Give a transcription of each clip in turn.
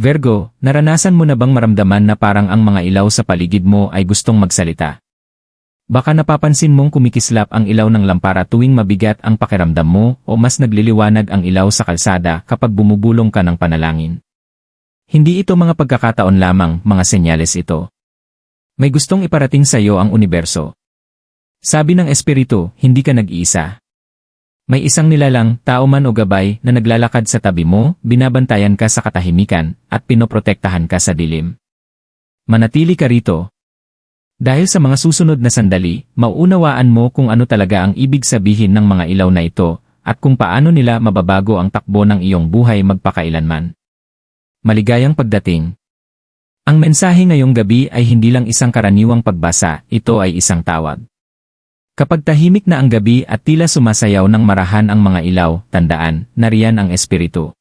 Virgo, naranasan mo na bang maramdaman na parang ang mga ilaw sa paligid mo ay gustong magsalita? Baka napapansin mong kumikislap ang ilaw ng lampara tuwing mabigat ang pakiramdam mo o mas nagliliwanag ang ilaw sa kalsada kapag bumubulong ka ng panalangin. Hindi ito mga pagkakataon lamang, mga senyales ito. May gustong iparating sa iyo ang universo. Sabi ng espiritu, hindi ka nag-iisa. May isang nilalang, tao man o gabay, na naglalakad sa tabi mo, binabantayan ka sa katahimikan, at pinoprotektahan ka sa dilim. Manatili ka rito. Dahil sa mga susunod na sandali, mauunawaan mo kung ano talaga ang ibig sabihin ng mga ilaw na ito, at kung paano nila mababago ang takbo ng iyong buhay magpakailanman. Maligayang pagdating. Ang mensahe ngayong gabi ay hindi lang isang karaniwang pagbasa, ito ay isang tawag. Kapag tahimik na ang gabi at tila sumasayaw ng marahan ang mga ilaw, tandaan, nariyan ang espiritu.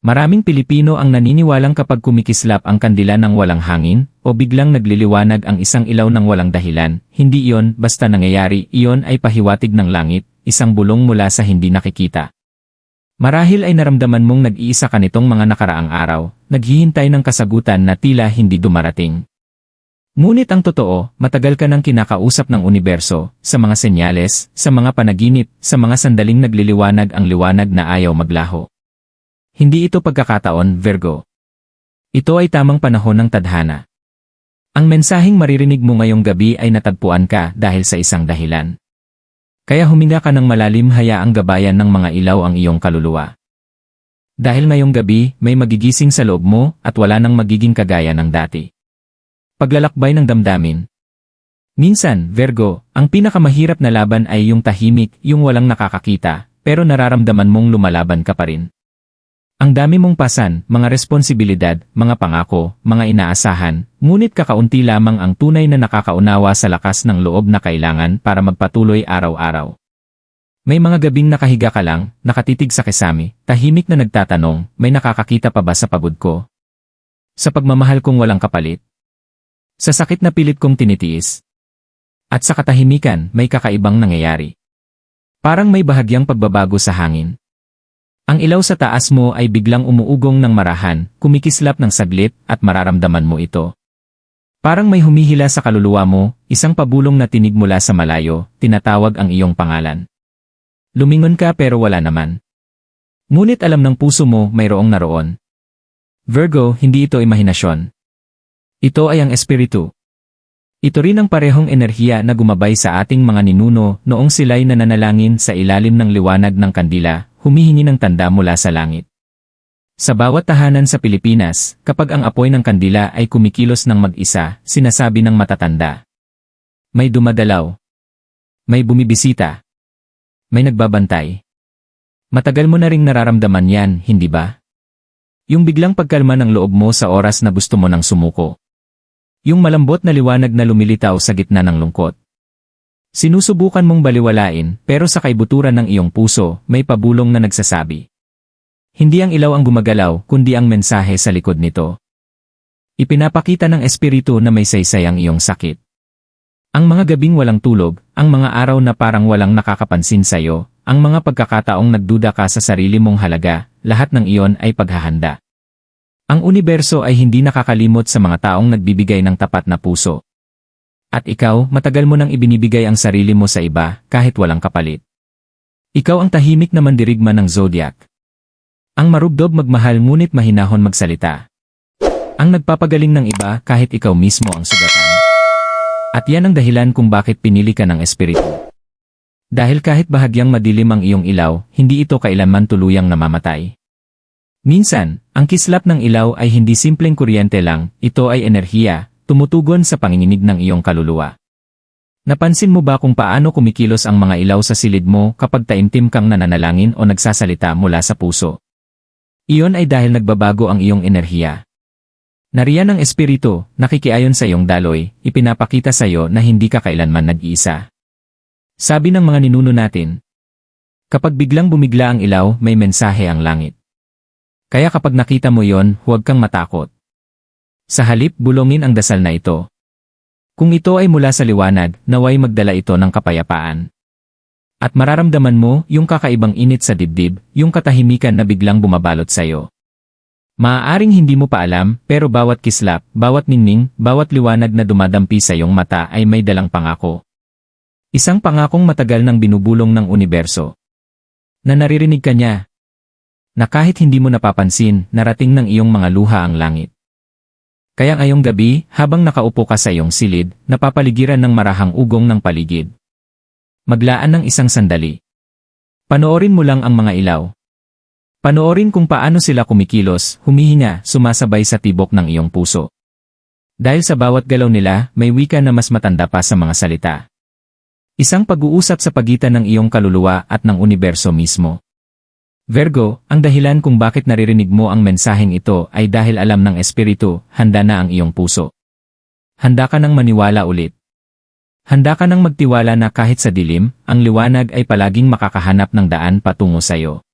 Maraming Pilipino ang naniniwalang kapag kumikislap ang kandila ng walang hangin, o biglang nagliliwanag ang isang ilaw ng walang dahilan, hindi iyon basta nangyayari, iyon ay pahiwatig ng langit, isang bulong mula sa hindi nakikita. Marahil ay naramdaman mong nag-iisa ka nitong mga nakaraang araw, naghihintay ng kasagutan na tila hindi dumarating. Ngunit ang totoo, matagal ka nang kinakausap ng universo, sa mga senyales, sa mga panaginip, sa mga sandaling nagliliwanag ang liwanag na ayaw maglaho. Hindi ito pagkakataon, Virgo. Ito ay tamang panahon ng tadhana. Ang mensaheng maririnig mo ngayong gabi ay natagpuan ka dahil sa isang dahilan. Kaya huminga ka ng malalim hayaang gabayan ng mga ilaw ang iyong kaluluwa. Dahil ngayong gabi, may magigising sa loob mo at wala nang magiging kagaya ng dati. Paglalakbay ng damdamin. Minsan, Virgo, ang pinakamahirap na laban ay yung tahimik, yung walang nakakakita, pero nararamdaman mong lumalaban ka pa rin. Ang dami mong pasan, mga responsibilidad, mga pangako, mga inaasahan, ngunit kakaunti lamang ang tunay na nakakaunawa sa lakas ng loob na kailangan para magpatuloy araw-araw. May mga gabing nakahiga ka lang, nakatitig sa kesami, tahimik na nagtatanong, may nakakakita pa ba sa pagod ko? Sa pagmamahal kong walang kapalit? Sa sakit na pilit kong tinitiis. At sa katahimikan, may kakaibang nangyayari. Parang may bahagyang pagbabago sa hangin. Ang ilaw sa taas mo ay biglang umuugong ng marahan, kumikislap ng saglit, at mararamdaman mo ito. Parang may humihila sa kaluluwa mo, isang pabulong na tinig mula sa malayo, tinatawag ang iyong pangalan. Lumingon ka pero wala naman. Ngunit alam ng puso mo mayroong naroon. Virgo, hindi ito imahinasyon. Ito ay ang espiritu. Ito rin ang parehong enerhiya na gumabay sa ating mga ninuno noong sila'y nananalangin sa ilalim ng liwanag ng kandila, humihingi ng tanda mula sa langit. Sa bawat tahanan sa Pilipinas, kapag ang apoy ng kandila ay kumikilos ng mag-isa, sinasabi ng matatanda. May dumadalaw. May bumibisita. May nagbabantay. Matagal mo na ring nararamdaman yan, hindi ba? Yung biglang pagkalma ng loob mo sa oras na gusto mo nang sumuko. Yung malambot na liwanag na lumilitaw sa gitna ng lungkot. Sinusubukan mong baliwalain pero sa kaibuturan ng iyong puso may pabulong na nagsasabi. Hindi ang ilaw ang gumagalaw kundi ang mensahe sa likod nito. Ipinapakita ng espiritu na may saysay ang iyong sakit. Ang mga gabing walang tulog, ang mga araw na parang walang nakakapansin sa iyo, ang mga pagkakataong nagduda ka sa sarili mong halaga, lahat ng iyon ay paghahanda. Ang universo ay hindi nakakalimot sa mga taong nagbibigay ng tapat na puso. At ikaw, matagal mo nang ibinibigay ang sarili mo sa iba, kahit walang kapalit. Ikaw ang tahimik na mandirigma ng zodiac. Ang marubdob magmahal ngunit mahinahon magsalita. Ang nagpapagaling ng iba kahit ikaw mismo ang sugatan. At yan ang dahilan kung bakit pinili ka ng espiritu. Dahil kahit bahagyang madilim ang iyong ilaw, hindi ito kailanman tuluyang namamatay. Minsan, ang kislap ng ilaw ay hindi simpleng kuryente lang, ito ay enerhiya, tumutugon sa panginginig ng iyong kaluluwa. Napansin mo ba kung paano kumikilos ang mga ilaw sa silid mo kapag taimtim kang nananalangin o nagsasalita mula sa puso? Iyon ay dahil nagbabago ang iyong enerhiya. Nariyan ang espiritu, nakikiayon sa iyong daloy, ipinapakita sa iyo na hindi ka kailanman nag-iisa. Sabi ng mga ninuno natin, kapag biglang bumigla ang ilaw, may mensahe ang langit. Kaya kapag nakita mo yon, huwag kang matakot. Sa halip, bulongin ang dasal na ito. Kung ito ay mula sa liwanag, naway magdala ito ng kapayapaan. At mararamdaman mo yung kakaibang init sa dibdib, yung katahimikan na biglang bumabalot sa iyo. Maaaring hindi mo pa alam, pero bawat kislap, bawat ningning, bawat liwanag na dumadampi sa iyong mata ay may dalang pangako. Isang pangakong matagal nang binubulong ng universo. Na naririnig ka niya. Na kahit hindi mo napapansin, narating ng iyong mga luha ang langit. Kaya ngayong gabi, habang nakaupo ka sa iyong silid, napapaligiran ng marahang ugong ng paligid. Maglaan ng isang sandali. Panoorin mo lang ang mga ilaw. Panoorin kung paano sila kumikilos, humihinga, sumasabay sa tibok ng iyong puso. Dahil sa bawat galaw nila, may wika na mas matanda pa sa mga salita. Isang pag-uusap sa pagitan ng iyong kaluluwa at ng universo mismo. Virgo, ang dahilan kung bakit naririnig mo ang mensaheng ito ay dahil alam ng Espiritu, handa na ang iyong puso. Handa ka nang maniwala ulit. Handa ka nang magtiwala na kahit sa dilim, ang liwanag ay palaging makakahanap ng daan patungo sa iyo.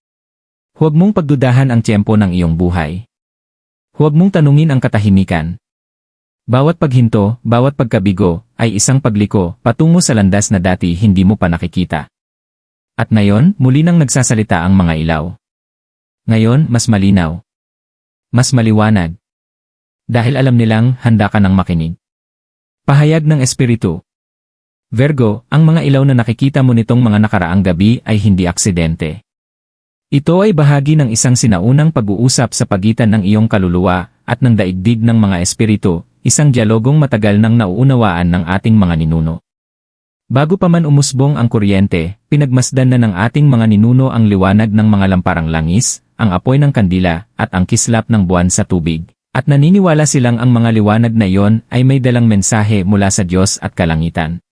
Huwag mong pagdudahan ang tiyempo ng iyong buhay. Huwag mong tanungin ang katahimikan. Bawat paghinto, bawat pagkabigo, ay isang pagliko patungo sa landas na dati hindi mo pa nakikita. At ngayon, muli nang nagsasalita ang mga ilaw. Ngayon, mas malinaw. Mas maliwanag. Dahil alam nilang handa ka ng makinig. Pahayag ng Espiritu. Virgo, ang mga ilaw na nakikita mo nitong mga nakaraang gabi ay hindi aksidente. Ito ay bahagi ng isang sinaunang pag-uusap sa pagitan ng iyong kaluluwa at ng daigdig ng mga espiritu, isang dialogong matagal nang nauunawaan ng ating mga ninuno. Bago pa man umusbong ang kuryente, pinagmasdan na ng ating mga ninuno ang liwanag ng mga lamparang langis, ang apoy ng kandila, at ang kislap ng buwan sa tubig. At naniniwala silang ang mga liwanag na iyon ay may dalang mensahe mula sa Diyos at kalangitan.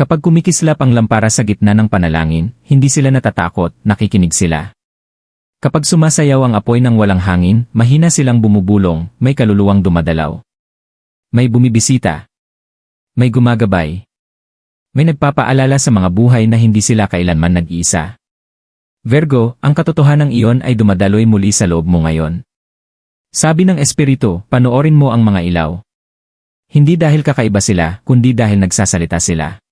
Kapag kumikislap ang lampara sa gitna ng panalangin, hindi sila natatakot, nakikinig sila. Kapag sumasayaw ang apoy ng walang hangin, mahina silang bumubulong, may kaluluwang dumadalaw. May bumibisita. May gumagabay. May nagpapaalala sa mga buhay na hindi sila kailanman nag-iisa. Virgo, ang katotohanan iyon ay dumadaloy muli sa loob mo ngayon. Sabi ng Espiritu, panoorin mo ang mga ilaw. Hindi dahil kakaiba sila, kundi dahil nagsasalita sila.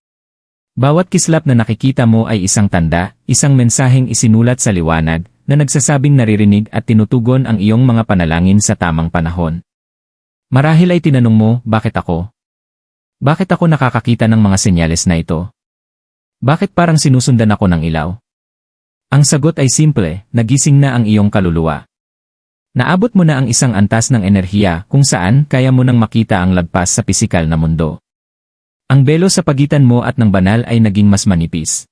Bawat kislap na nakikita mo ay isang tanda, isang mensaheng isinulat sa liwanag, na nagsasabing naririnig at tinutugon ang iyong mga panalangin sa tamang panahon. Marahil ay tinanong mo, bakit ako? Bakit ako nakakakita ng mga senyales na ito? Bakit parang sinusundan ako ng ilaw? Ang sagot ay simple, nagising na ang iyong kaluluwa. Naabot mo na ang isang antas ng enerhiya kung saan kaya mo nang makita ang lagpas sa pisikal na mundo. Ang belo sa pagitan mo at ng banal ay naging mas manipis.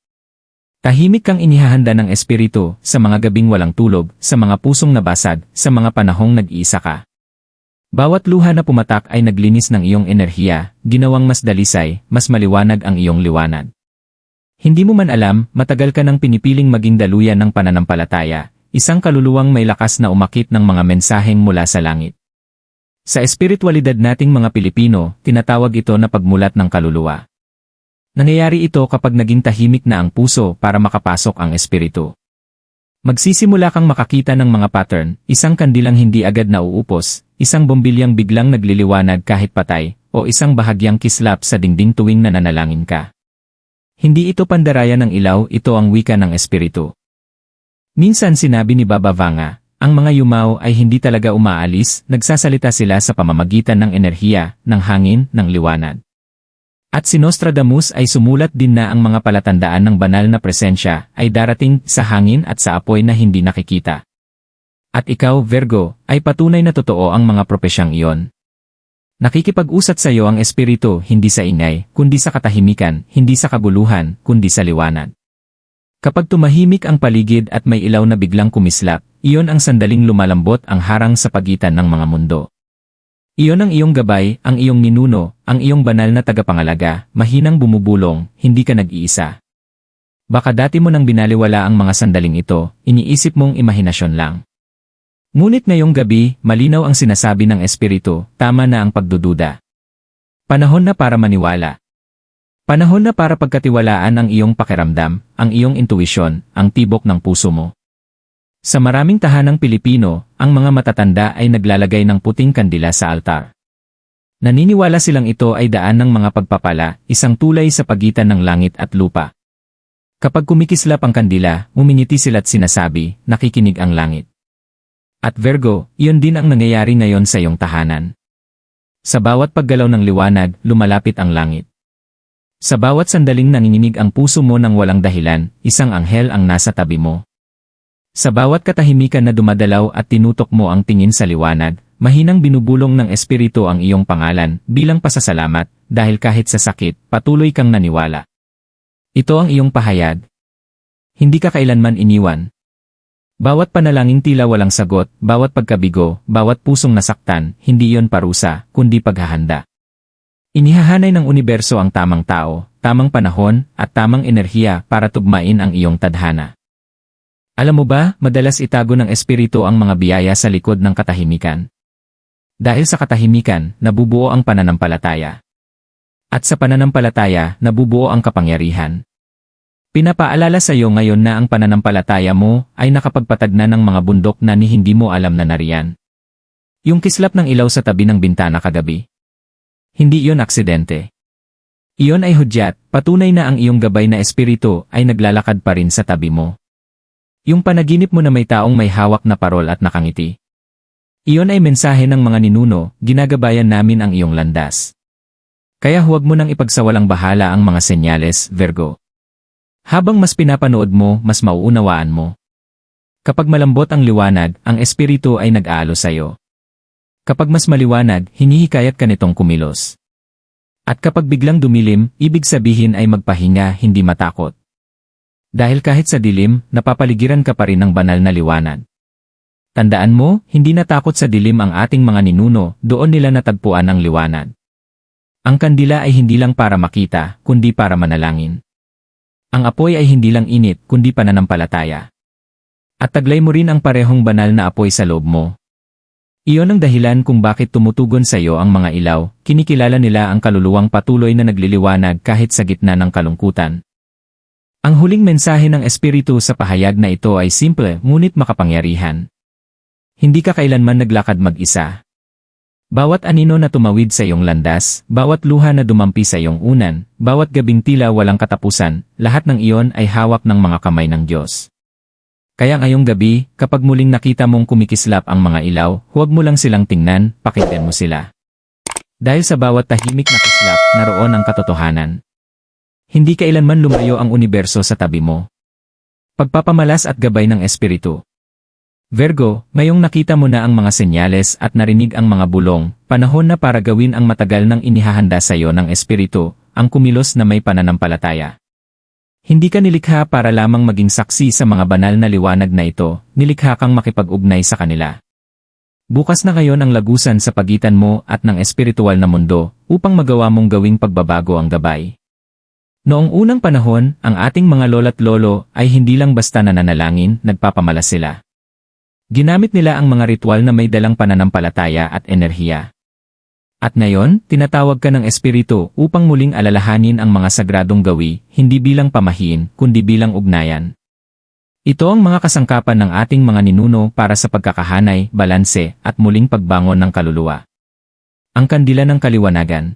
Tahimik kang inihahanda ng espiritu sa mga gabing walang tulog, sa mga pusong nabasag, sa mga panahong nag-iisa ka. Bawat luha na pumatak ay naglinis ng iyong enerhiya, ginawang mas dalisay, mas maliwanag ang iyong liwanag. Hindi mo man alam, matagal ka nang pinipiling maging daluyan ng pananampalataya, isang kaluluwang may lakas na umakit ng mga mensaheng mula sa langit. Sa espiritualidad nating mga Pilipino, tinatawag ito na pagmulat ng kaluluwa. Nangyayari ito kapag naging tahimik na ang puso para makapasok ang espiritu. Magsisimula kang makakita ng mga pattern, isang kandilang hindi agad nauupos, isang bombilyang biglang nagliliwanag kahit patay, o isang bahagyang kislap sa dingding tuwing nananalangin ka. Hindi ito pandaraya ng ilaw, ito ang wika ng espiritu. Minsan sinabi ni Baba Vanga, ang mga yumaw ay hindi talaga umaalis, nagsasalita sila sa pamamagitan ng enerhiya, ng hangin, ng liwanag. At si Nostradamus ay sumulat din na ang mga palatandaan ng banal na presensya ay darating sa hangin at sa apoy na hindi nakikita. At ikaw, Virgo, ay patunay na totoo ang mga propesyang iyon. Nakikipag-usat sa iyo ang espiritu hindi sa ingay, kundi sa katahimikan, hindi sa kabuluhan, kundi sa liwanag. Kapag tumahimik ang paligid at may ilaw na biglang kumislap, iyon ang sandaling lumalambot ang harang sa pagitan ng mga mundo. Iyon ang iyong gabay, ang iyong ninuno, ang iyong banal na tagapangalaga, mahinang bumubulong, hindi ka nag-iisa. Baka dati mo nang binaliwala ang mga sandaling ito, iniisip mong imahinasyon lang. Ngunit ngayong gabi, malinaw ang sinasabi ng Espiritu, tama na ang pagdududa. Panahon na para maniwala. Panahon na para pagkatiwalaan ang iyong pakiramdam, ang iyong intuisyon, ang tibok ng puso mo. Sa maraming tahanang Pilipino, ang mga matatanda ay naglalagay ng puting kandila sa altar. Naniniwala silang ito ay daan ng mga pagpapala, isang tulay sa pagitan ng langit at lupa. Kapag kumikislap ang kandila, umingiti sila't sinasabi, nakikinig ang langit. At Virgo, iyon din ang nangyayari ngayon sa iyong tahanan. Sa bawat paggalaw ng liwanag, lumalapit ang langit. Sa bawat sandaling nanginginig ang puso mo ng walang dahilan, isang anghel ang nasa tabi mo. Sa bawat katahimikan na dumadalaw at tinutok mo ang tingin sa liwanag, mahinang binubulong ng espiritu ang iyong pangalan bilang pasasalamat dahil kahit sa sakit, patuloy kang naniwala. Ito ang iyong pahayag. Hindi ka kailanman iniwan. Bawat panalangin tila walang sagot, bawat pagkabigo, bawat pusong nasaktan, hindi yon parusa, kundi paghahanda. Inihahanay ng universo ang tamang tao, tamang panahon, at tamang enerhiya para tugmain ang iyong tadhana. Alam mo ba, madalas itago ng espiritu ang mga biyaya sa likod ng katahimikan. Dahil sa katahimikan, nabubuo ang pananampalataya. At sa pananampalataya, nabubuo ang kapangyarihan. Pinapaalala sa iyo ngayon na ang pananampalataya mo ay nakapagpatag na ng mga bundok na ni hindi mo alam na nariyan. Yung kislap ng ilaw sa tabi ng bintana kagabi. Hindi iyon aksidente. Iyon ay hudyat, patunay na ang iyong gabay na espiritu ay naglalakad pa rin sa tabi mo. Yung panaginip mo na may taong may hawak na parol at nakangiti. Iyon ay mensahe ng mga ninuno, ginagabayan namin ang iyong landas. Kaya huwag mo nang ipagsawalang bahala ang mga senyales, Virgo. Habang mas pinapanood mo, mas mauunawaan mo. Kapag malambot ang liwanag, ang espiritu ay nag-aalo sa'yo. Kapag mas maliwanag, hinihikayat ka nitong kumilos. At kapag biglang dumilim, ibig sabihin ay magpahinga, hindi matakot. Dahil kahit sa dilim, napapaligiran ka pa rin ng banal na liwanag. Tandaan mo, hindi natakot sa dilim ang ating mga ninuno, doon nila natagpuan ang liwanag. Ang kandila ay hindi lang para makita, kundi para manalangin. Ang apoy ay hindi lang init, kundi pananampalataya. At taglay mo rin ang parehong banal na apoy sa loob mo. Iyon ang dahilan kung bakit tumutugon sa iyo ang mga ilaw, kinikilala nila ang kaluluwang patuloy na nagliliwanag kahit sa gitna ng kalungkutan. Ang huling mensahe ng Espiritu sa pahayag na ito ay simple ngunit makapangyarihan. Hindi ka kailanman naglakad mag-isa. Bawat anino na tumawid sa iyong landas, bawat luha na dumampi sa iyong unan, bawat gabing tila walang katapusan, lahat ng iyon ay hawak ng mga kamay ng Diyos. Kaya ngayong gabi, kapag muling nakita mong kumikislap ang mga ilaw, huwag mo lang silang tingnan, pakinggan mo sila. Dahil sa bawat tahimik na kislap, naroon ang katotohanan. Hindi kailanman lumayo ang universo sa tabi mo. Pagpapamalas at gabay ng Espiritu. Virgo, ngayong nakita mo na ang mga senyales at narinig ang mga bulong, panahon na para gawin ang matagal nang inihahanda sa iyo ng Espiritu, ang kumilos na may pananampalataya. Hindi ka nilikha para lamang maging saksi sa mga banal na liwanag na ito, nilikha kang makipag-ugnay sa kanila. Bukas na ngayon ang lagusan sa pagitan mo at ng espiritual na mundo upang magawa mong gawing pagbabago ang gabay. Noong unang panahon, ang ating mga lola't lolo ay hindi lang basta nananalangin, nagpapamalas sila. Ginamit nila ang mga ritual na may dalang pananampalataya at enerhiya. At ngayon, tinatawag ka ng espiritu upang muling alalahanin ang mga sagradong gawi, hindi bilang pamahiin, kundi bilang ugnayan. Ito ang mga kasangkapan ng ating mga ninuno para sa pagkakahanay, balanse, at muling pagbangon ng kaluluwa. Ang kandila ng kaliwanagan.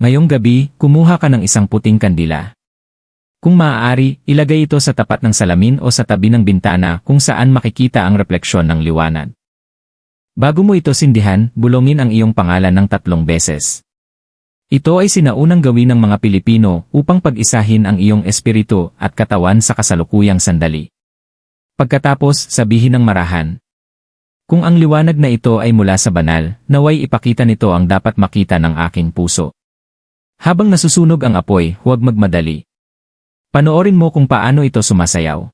Ngayong gabi, kumuha ka ng isang puting kandila. Kung maaari, ilagay ito sa tapat ng salamin o sa tabi ng bintana kung saan makikita ang refleksyon ng liwanag. Bago mo ito sindihan, bulongin ang iyong pangalan ng tatlong beses. Ito ay sinaunang gawin ng mga Pilipino upang pag-isahin ang iyong espiritu at katawan sa kasalukuyang sandali. Pagkatapos, sabihin ng marahan. Kung ang liwanag na ito ay mula sa banal, naway ipakita nito ang dapat makita ng aking puso. Habang nasusunog ang apoy, huwag magmadali. Panoorin mo kung paano ito sumasayaw.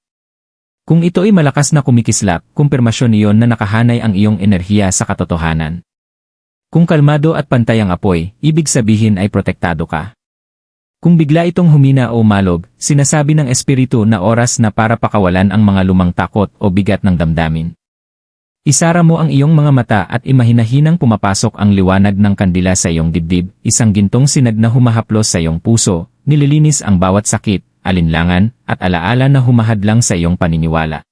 Kung ito ay malakas na kumikislap, kumpirmasyon iyon na nakahanay ang iyong enerhiya sa katotohanan. Kung kalmado at pantay ang apoy, ibig sabihin ay protektado ka. Kung bigla itong humina o malog, sinasabi ng espiritu na oras na para pakawalan ang mga lumang takot o bigat ng damdamin. Isara mo ang iyong mga mata at imahinahinang pumapasok ang liwanag ng kandila sa iyong dibdib, isang gintong sinag na humahaplos sa iyong puso, nililinis ang bawat sakit, alinlangan, at alaala na humahadlang sa iyong paniniwala.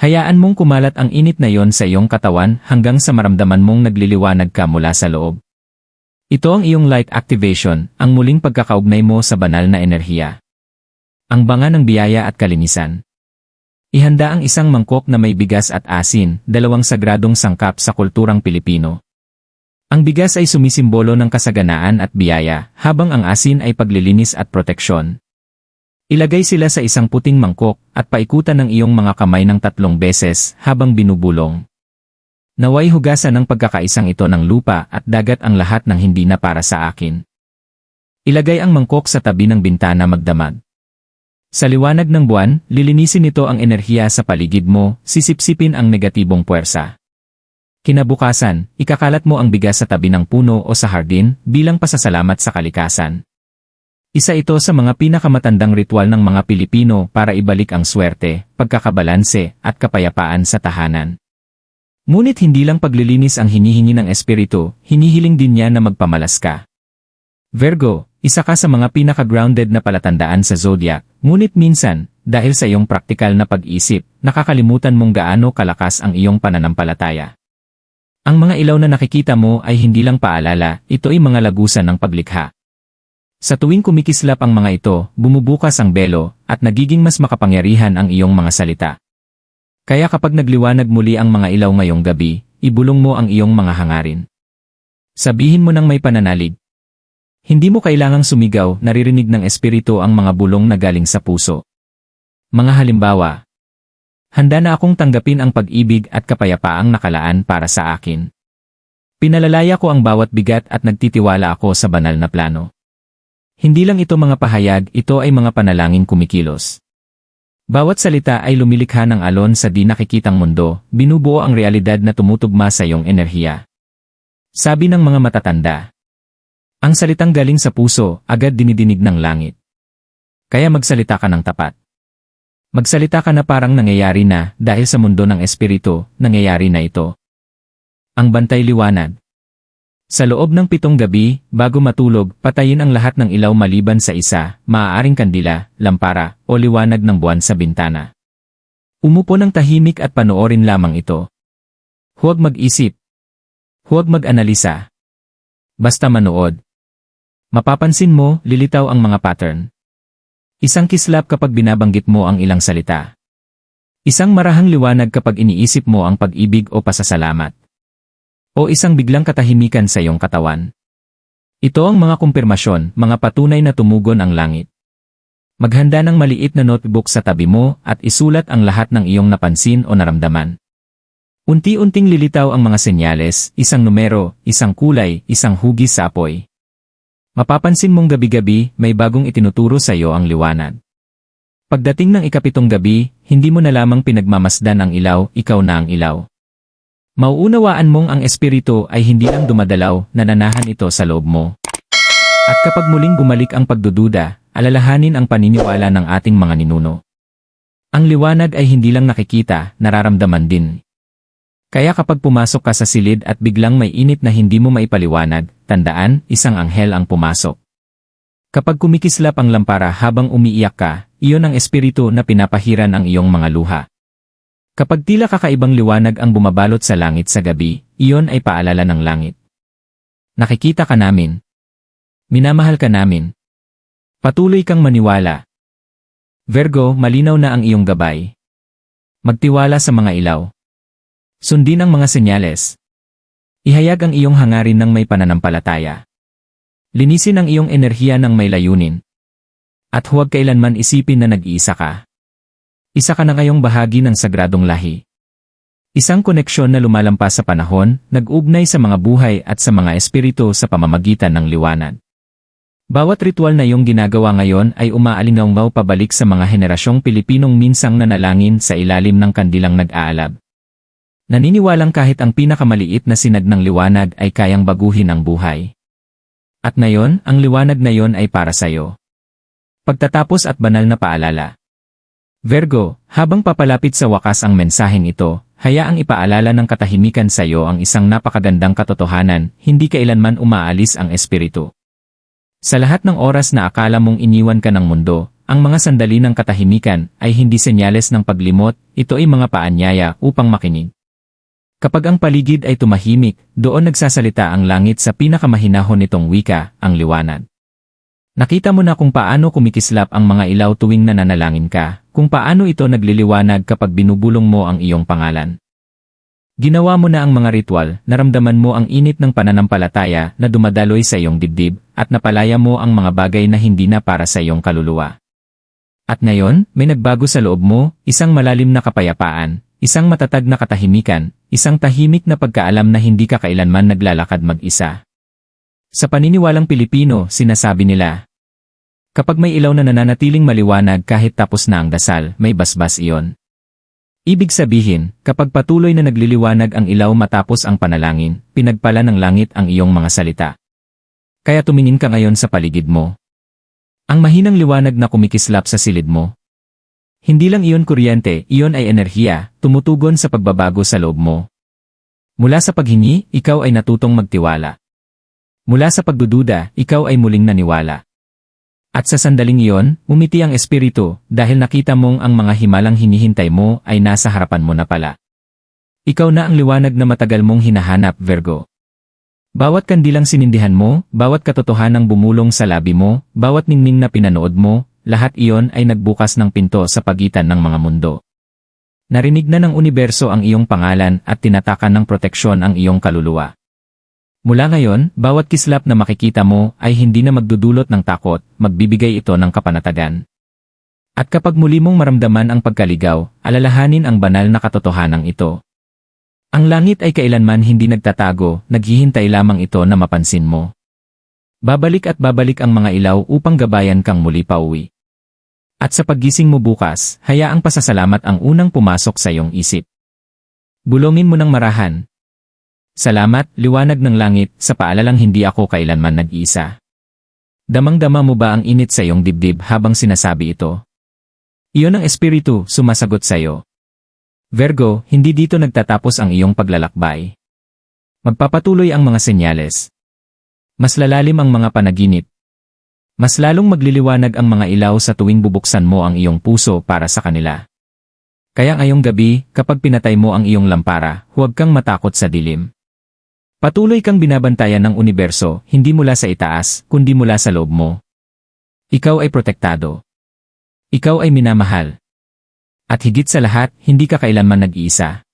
Hayaan mong kumalat ang init na yon sa iyong katawan hanggang sa maramdaman mong nagliliwanag ka mula sa loob. Ito ang iyong light activation, ang muling pagkakaugnay mo sa banal na enerhiya. Ang banga ng biyaya at kalinisan. Ihanda ang isang mangkok na may bigas at asin, dalawang sagradong sangkap sa kulturang Pilipino. Ang bigas ay sumisimbolo ng kasaganaan at biyaya, habang ang asin ay paglilinis at proteksyon. Ilagay sila sa isang puting mangkok at paikutan ng iyong mga kamay ng tatlong beses habang binubulong. Naway hugasan ng pagkakaisang ito ng lupa at dagat ang lahat ng hindi na para sa akin. Ilagay ang mangkok sa tabi ng bintana magdamag. Sa liwanag ng buwan, lilinisin nito ang enerhiya sa paligid mo, sisipsipin ang negatibong puwersa. Kinabukasan, ikakalat mo ang bigas sa tabi ng puno o sa hardin bilang pasasalamat sa kalikasan. Isa ito sa mga pinakamatandang ritual ng mga Pilipino para ibalik ang swerte, pagkakabalanse, at kapayapaan sa tahanan. Ngunit hindi lang paglilinis ang hinihingi ng espiritu, hinihiling din niya na magpamalas ka. Virgo, isa ka sa mga pinaka-grounded na palatandaan sa zodiac, ngunit minsan, dahil sa iyong praktikal na pag-isip, nakakalimutan mong gaano kalakas ang iyong pananampalataya. Ang mga ilaw na nakikita mo ay hindi lang paalala, ito ay mga lagusan ng paglikha. Sa tuwing kumikislap ang mga ito, bumubukas ang belo, at nagiging mas makapangyarihan ang iyong mga salita. Kaya kapag nagliwanag muli ang mga ilaw ngayong gabi, ibulong mo ang iyong mga hangarin. Sabihin mo ng may pananalig, hindi mo kailangang sumigaw, naririnig ng espiritu ang mga bulong na galing sa puso. Mga halimbawa, handa na akong tanggapin ang pag-ibig at kapayapaang nakalaan para sa akin. Pinalalaya ko ang bawat bigat at nagtitiwala ako sa banal na plano. Hindi lang ito mga pahayag, ito ay mga panalangin kumikilos. Bawat salita ay lumilikha ng alon sa di nakikitang mundo, binubuo ang realidad na tumutugma sa iyong enerhiya. Sabi ng mga matatanda, ang salitang galing sa puso, agad dinidinig ng langit. Kaya magsalita ka ng tapat. Magsalita ka na parang nangyayari na dahil sa mundo ng espiritu, nangyayari na ito. Ang bantay liwanag. Sa loob ng pitong gabi, bago matulog, patayin ang lahat ng ilaw maliban sa isa, maaaring kandila, lampara, o liwanag ng buwan sa bintana. Umupo ng tahimik at panoorin lamang ito. Huwag mag-isip. Huwag mag-analisa. Basta manood. Mapapansin mo, lilitaw ang mga pattern. Isang kislap kapag binabanggit mo ang ilang salita. Isang marahang liwanag kapag iniisip mo ang pag-ibig o pasasalamat. O isang biglang katahimikan sa iyong katawan. Ito ang mga kumpirmasyon, mga patunay na tumugon ang langit. Maghanda ng maliit na notebook sa tabi mo at isulat ang lahat ng iyong napansin o naramdaman. Unti-unting lilitaw ang mga senyales, isang numero, isang kulay, isang hugis sa apoy. Mapapansin mong gabi-gabi, may bagong itinuturo sa iyo ang liwanag. Pagdating ng ikapitong gabi, hindi mo na lamang pinagmamasdan ang ilaw, ikaw na ang ilaw. Mauunawaan mong ang espiritu ay hindi lang dumadalaw, nananahan ito sa loob mo. At kapag muling bumalik ang pagdududa, alalahanin ang paniniwala ng ating mga ninuno. Ang liwanag ay hindi lang nakikita, nararamdaman din. Kaya kapag pumasok ka sa silid at biglang may init na hindi mo maipaliwanag, tandaan, isang anghel ang pumasok. Kapag kumikislap ang lampara habang umiiyak ka, iyon ang espiritu na pinapahiran ang iyong mga luha. Kapag tila kakaibang liwanag ang bumabalot sa langit sa gabi, iyon ay paalala ng langit. Nakikita ka namin. Minamahal ka namin. Patuloy kang maniwala. Virgo, malinaw na ang iyong gabay. Magtiwala sa mga ilaw. Sundin ang mga senyales. Ihayag ang iyong hangarin ng may pananampalataya. Linisin ang iyong enerhiya ng may layunin. At huwag kailanman isipin na nag-iisa ka. Isa ka na ngayong bahagi ng sagradong lahi. Isang koneksyon na lumalampas sa panahon, nag-ugnay sa mga buhay at sa mga espiritu sa pamamagitan ng liwanag. Bawat ritual na iyong ginagawa ngayon ay umaalingaw pabalik sa mga henerasyong Pilipinong minsang nanalangin sa ilalim ng kandilang nag-aalab. Naniniwalang kahit ang pinakamaliit na sinag ng liwanag ay kayang baguhin ang buhay. At ngayon, ang liwanag na yon ay para sa'yo. Pagtatapos at banal na paalala. Virgo, habang papalapit sa wakas ang mensaheng ito, hayaang ipaalala ng katahimikan sa iyo ang isang napakagandang katotohanan, hindi kailanman umaalis ang espiritu. Sa lahat ng oras na akala mong iniwan ka ng mundo, ang mga sandali ng katahimikan ay hindi senyales ng paglimot, ito ay mga paanyaya upang makinig. Kapag ang paligid ay tumahimik, doon nagsasalita ang langit sa pinakamahinahon nitong wika, ang liwanag. Nakita mo na kung paano kumikislap ang mga ilaw tuwing nananalangin ka, kung paano ito nagliliwanag kapag binubulong mo ang iyong pangalan. Ginawa mo na ang mga ritual, naramdaman mo ang init ng pananampalataya na dumadaloy sa iyong dibdib, at napalaya mo ang mga bagay na hindi na para sa iyong kaluluwa. At ngayon, may nagbago sa loob mo, isang malalim na kapayapaan, isang matatag na katahimikan, isang tahimik na pagkaalam na hindi ka kailanman naglalakad mag-isa. Sa paniniwalang Pilipino, sinasabi nila, Kapag may ilaw na nananatiling maliwanag kahit tapos na ang dasal, may basbas iyon. Ibig sabihin, kapag patuloy na nagliliwanag ang ilaw matapos ang panalangin, pinagpala ng langit ang iyong mga salita. Kaya tumingin ka ngayon sa paligid mo. Ang mahinang liwanag na kumikislap sa silid mo. Hindi lang iyon kuryente, iyon ay enerhiya, tumutugon sa pagbabago sa loob mo. Mula sa paghingi, ikaw ay natutong magtiwala. Mula sa pagdududa, ikaw ay muling naniwala. At sa sandaling iyon, umiti ang espiritu dahil nakita mong ang mga himalang hinihintay mo ay nasa harapan mo na pala. Ikaw na ang liwanag na matagal mong hinahanap, Virgo. Bawat kandilang sinindihan mo, bawat katotohanang bumulong sa labi mo, bawat ningning na pinanood mo, lahat iyon ay nagbukas ng pinto sa pagitan ng mga mundo. Narinig na ng universo ang iyong pangalan at tinatakan ng proteksyon ang iyong kaluluwa. Mula ngayon, bawat kislap na makikita mo ay hindi na magdudulot ng takot, magbibigay ito ng kapanatagan. At kapag muli mong maramdaman ang pagkaligaw, alalahanin ang banal na katotohanan ito. Ang langit ay kailanman hindi nagtatago, naghihintay lamang ito na mapansin mo. Babalik at babalik ang mga ilaw upang gabayan kang muli pauwi. At sa paggising mo bukas, hayaang pasasalamat ang unang pumasok sa iyong isip. Bulongin mo ng marahan, Salamat, liwanag ng langit, sa paalalang hindi ako kailanman nag-iisa. Damang-dama mo ba ang init sa iyong dibdib habang sinasabi ito? Iyon ang espiritu, sumasagot sa iyo. Virgo, hindi dito nagtatapos ang iyong paglalakbay. Magpapatuloy ang mga senyales. Mas lalalim ang mga panaginip. Mas lalong magliliwanag ang mga ilaw sa tuwing bubuksan mo ang iyong puso para sa kanila. Kaya ngayong gabi, kapag pinatay mo ang iyong lampara, huwag kang matakot sa dilim. Patuloy kang binabantayan ng universo, hindi mula sa itaas, kundi mula sa loob mo. Ikaw ay protektado. Ikaw ay minamahal. At higit sa lahat, hindi ka kailanman nag-iisa.